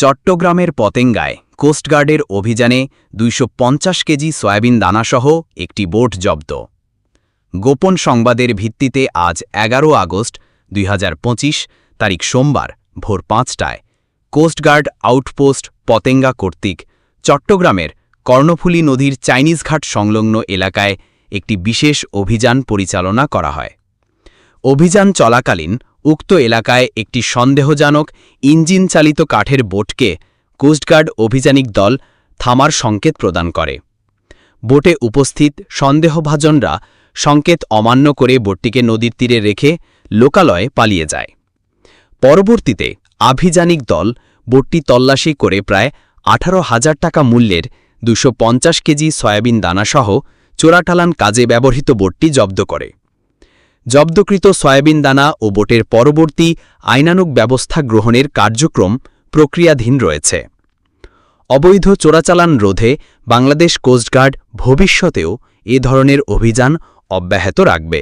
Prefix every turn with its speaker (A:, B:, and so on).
A: চট্টগ্রামের পতেঙ্গায় কোস্টগার্ডের অভিযানে দুইশ পঞ্চাশ কেজি সয়াবিন দানাসহ একটি বোট জব্দ। গোপন সংবাদের ভিত্তিতে আজ এগারো আগস্ট দুই হাজার পঁচিশ তারিখ সোমবার ভোর পাঁচটায় কোস্টগার্ড আউটপোস্ট পতেঙ্গা কর্তৃক চট্টগ্রামের কর্ণফুলী নদীর চাইনিজ ঘাট সংলগ্ন এলাকায় একটি বিশেষ অভিযান পরিচালনা করা হয়। অভিযান চলাকালীন উক্ত এলাকায় একটি সন্দেহজনক ইঞ্জিন চালিত কাঠের বোটকে কোস্টগার্ড অভিযানিক দল থামার সংকেত প্রদান করে। বোটে উপস্থিত সন্দেহভাজনরা সংকেত অমান্য করে বোটটিকে নদীর তীরে রেখে লোকালয়ে পালিয়ে যায়। পরবর্তীতে আভিযানিক দল বোটটি তল্লাশি করে প্রায় আঠারো হাজার টাকা মূল্যের দুশো কেজি সয়াবিন দানাসহ চোরাটালান কাজে ব্যবহৃত বোটটি জব্দ করে। জব্দকৃত সয়াবিন দানা ও বোটের পরবর্তী আইনানুক ব্যবস্থা গ্রহণের কার্যক্রম প্রক্রিয়াধীন রয়েছে। অবৈধ চোরাচালান রোধে বাংলাদেশ কোস্টগার্ড ভবিষ্যতেও এ ধরনের অভিযান অব্যাহত রাখবে।